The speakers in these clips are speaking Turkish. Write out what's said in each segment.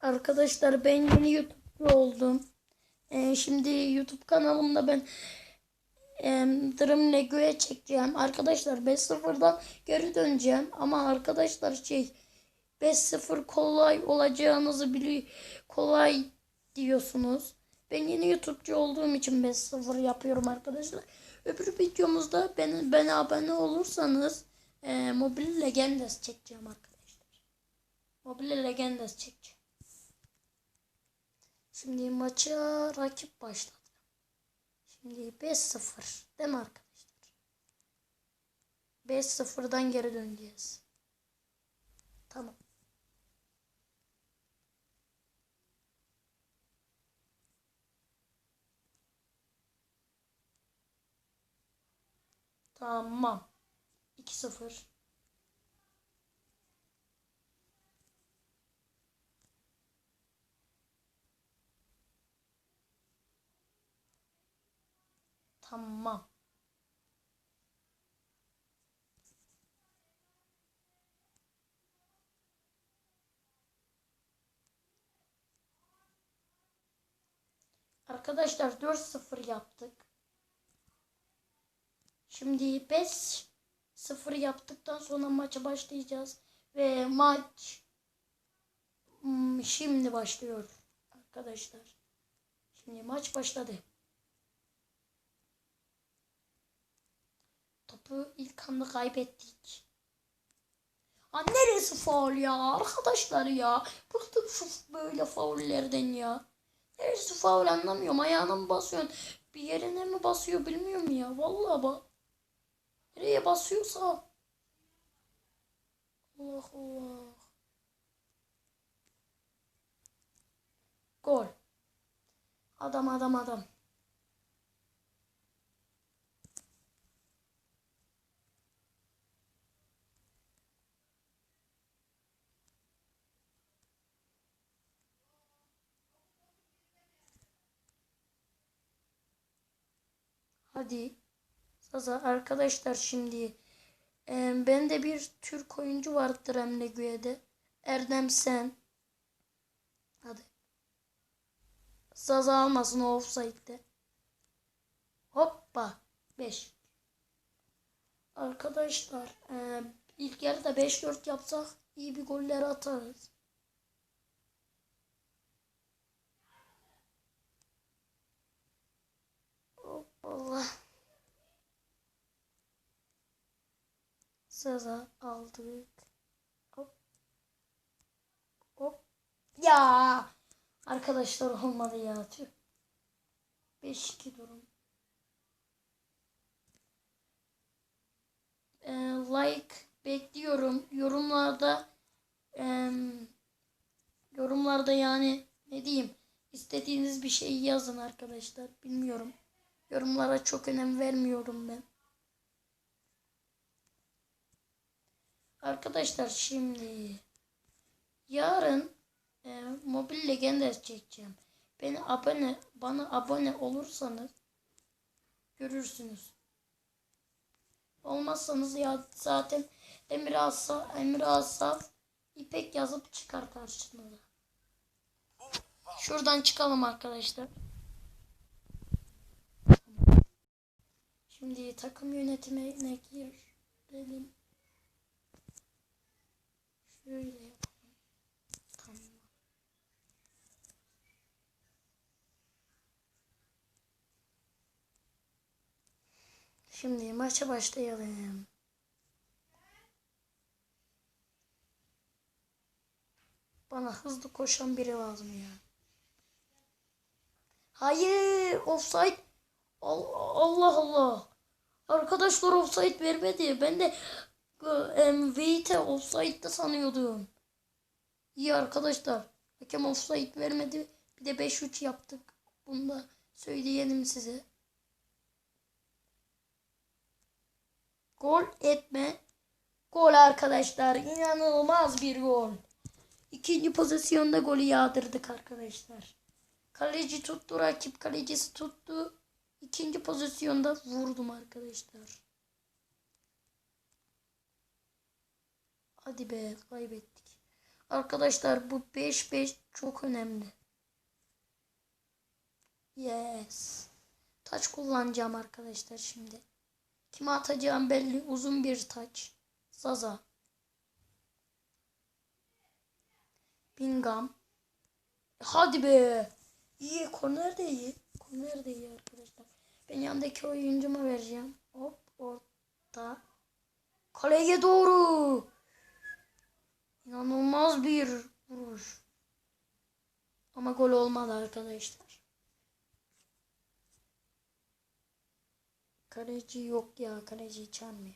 Arkadaşlar ben yeni YouTube'cu oldum. Ee, şimdi YouTube kanalımda ben e, Dream Lego'ya çekeceğim. Arkadaşlar 5-0'dan geri döneceğim. Ama arkadaşlar şey 5-0 kolay olacağınızı bili kolay diyorsunuz. Ben yeni YouTube'cu olduğum için 5-0 yapıyorum arkadaşlar. Öbür videomuzda ben, bana abone olursanız e, Mobile Legendas çekeceğim arkadaşlar. Mobile Legendas çekeceğim. Şimdi maça rakip başladı. Şimdi 5-0 değil mi arkadaşlar? 5-0'dan geri döneceğiz. Tamam. Tamam. 2-0. Tamam. Arkadaşlar 4-0 yaptık. Şimdi 5-0 yaptıktan sonra maça başlayacağız. Ve maç hmm, şimdi başlıyor arkadaşlar. Şimdi maç başladı. Anda kaybettik. Ha neresi faul ya arkadaşlar ya. Bıktım şu böyle faullerden ya. Neresi faul anlamıyorum. Ayağına mı basıyorsun? Bir yerine mi basıyor bilmiyorum ya. Vallahi bak. Nereye basıyorsa. Allah Allah. Gol. Adam adam adam. Hadi. Zaza arkadaşlar şimdi e, ben de bir Türk oyuncu vardır Emre Güye'de. Erdem Sen. Hadi. Zaza almasın o offside'de. Hoppa. 5. Arkadaşlar e, ilk yarıda 5-4 yapsak iyi bir goller atarız. Allah. Zaza aldık. Hop. Hop. Ya. Arkadaşlar olmadı ya. Tüh. 5-2 durum. Ee, like bekliyorum. Yorumlarda em, yorumlarda yani ne diyeyim istediğiniz bir şey yazın arkadaşlar. Bilmiyorum. Yorumlara çok önem vermiyorum ben. Arkadaşlar şimdi yarın e, Mobile Legendas çekeceğim. Beni abone bana abone olursanız görürsünüz. Olmazsanız ya zaten Emir Asaf, Emir Asaf İpek yazıp çıkar karşınıza. Şuradan çıkalım arkadaşlar. Şimdi takım yönetimine girelim. Şöyle yapalım. Tamam. Şimdi maça başlayalım. Bana hızlı koşan biri lazım ya. Hayır, offside. Al- Allah Allah. Arkadaşlar offside vermedi. Ben de Vite offside'da sanıyordum. İyi arkadaşlar. Hakem offside vermedi. Bir de 5-3 yaptık. Bunu da söyleyelim size. Gol etme. Gol arkadaşlar. İnanılmaz bir gol. İkinci pozisyonda golü yağdırdık arkadaşlar. Kaleci tuttu. Rakip kalecisi tuttu. İkinci pozisyonda vurdum arkadaşlar. Hadi be kaybettik. Arkadaşlar bu 5-5 çok önemli. Yes. Taç kullanacağım arkadaşlar şimdi. Kime atacağım belli. Uzun bir taç. Zaza. Bingam. Hadi be. İyi. Korner de iyi. Korner de iyi arkadaşlar. Ben yandaki oyuncuma vereceğim. Hop orta. Kaleye doğru. İnanılmaz bir vuruş. Ama gol olmadı arkadaşlar. Kaleci yok ya. Kaleci çarmıyor.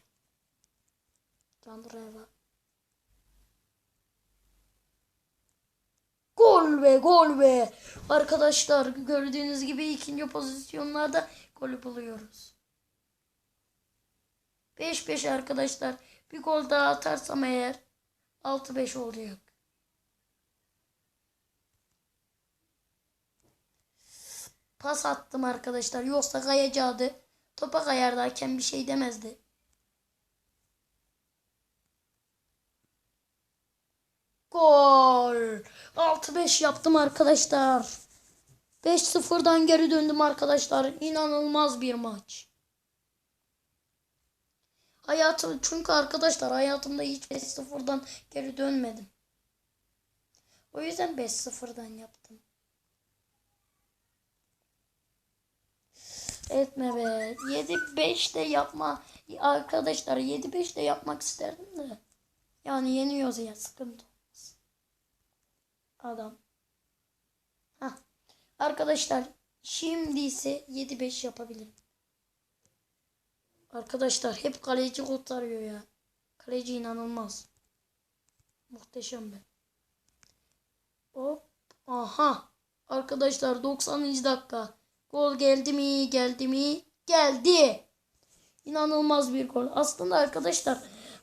Candreva. Gol be gol be. Arkadaşlar gördüğünüz gibi ikinci pozisyonlarda golü buluyoruz. 5-5 arkadaşlar. Bir gol daha atarsam eğer 6-5 olacak. Pas attım arkadaşlar. Yoksa kayacaktı. Topa kayardı bir şey demezdi. Gol. 6-5 yaptım arkadaşlar. 5-0'dan geri döndüm arkadaşlar. İnanılmaz bir maç. Hayatım çünkü arkadaşlar hayatımda hiç 5-0'dan geri dönmedim. O yüzden 5-0'dan yaptım. Etme be. 7-5 de yapma. Arkadaşlar 7-5 de yapmak isterdim de. Yani yeniyoruz ya sıkıntı olmaz. Adam. Hah. Arkadaşlar şimdi ise 7-5 yapabilirim. Arkadaşlar hep kaleci kurtarıyor ya. Kaleci inanılmaz. Muhteşem be. Hop. Aha. Arkadaşlar 90. dakika. Gol geldi mi? Geldi mi? Geldi. İnanılmaz bir gol. Aslında arkadaşlar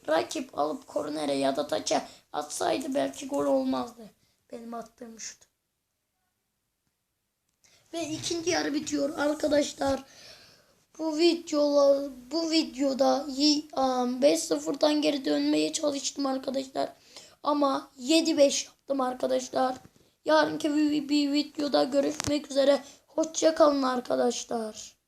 rakip alıp kornere ya da taça atsaydı belki gol olmazdı. Benim attığım şut. Ve ikinci yarı bitiyor arkadaşlar. Bu videolar bu videoda 5-0'dan geri dönmeye çalıştım arkadaşlar. Ama 7-5 yaptım arkadaşlar. Yarınki bir videoda görüşmek üzere. Hoşça kalın arkadaşlar.